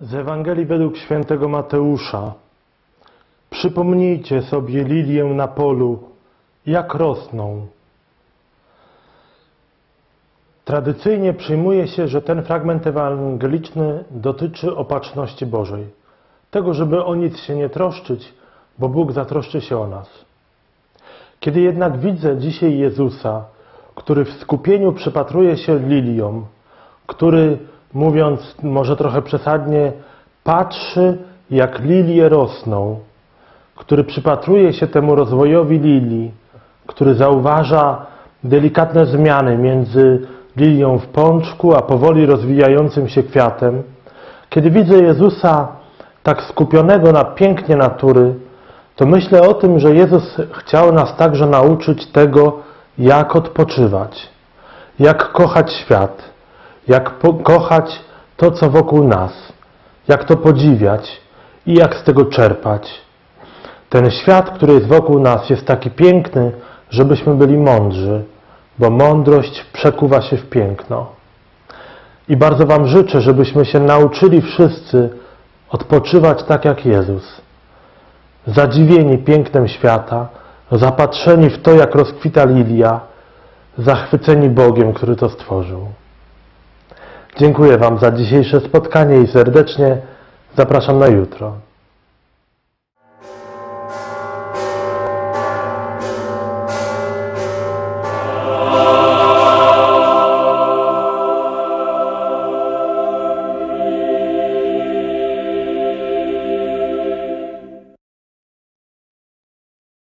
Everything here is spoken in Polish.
Z Ewangelii według świętego Mateusza. Przypomnijcie sobie lilię na polu, jak rosną. Tradycyjnie przyjmuje się, że ten fragment ewangeliczny dotyczy opatrzności Bożej. Tego, żeby o nic się nie troszczyć, bo Bóg zatroszczy się o nas. Kiedy jednak widzę dzisiaj Jezusa, który w skupieniu przypatruje się liliom, który, mówiąc może trochę przesadnie, patrzy, jak lilie rosną, który przypatruje się temu rozwojowi lilii, który zauważa delikatne zmiany między lilią w pączku, a powoli rozwijającym się kwiatem. Kiedy widzę Jezusa tak skupionego na pięknie natury, to myślę o tym, że Jezus chciał nas także nauczyć tego, jak odpoczywać, jak kochać świat, jak kochać to, co wokół nas, jak to podziwiać i jak z tego czerpać. Ten świat, który jest wokół nas, jest taki piękny, żebyśmy byli mądrzy, bo mądrość przekuwa się w piękno. I bardzo Wam życzę, żebyśmy się nauczyli wszyscy odpoczywać tak jak Jezus. Zadziwieni pięknem świata, zapatrzeni w to, jak rozkwita lilia, zachwyceni Bogiem, który to stworzył. Dziękuję Wam za dzisiejsze spotkanie i serdecznie zapraszam na jutro.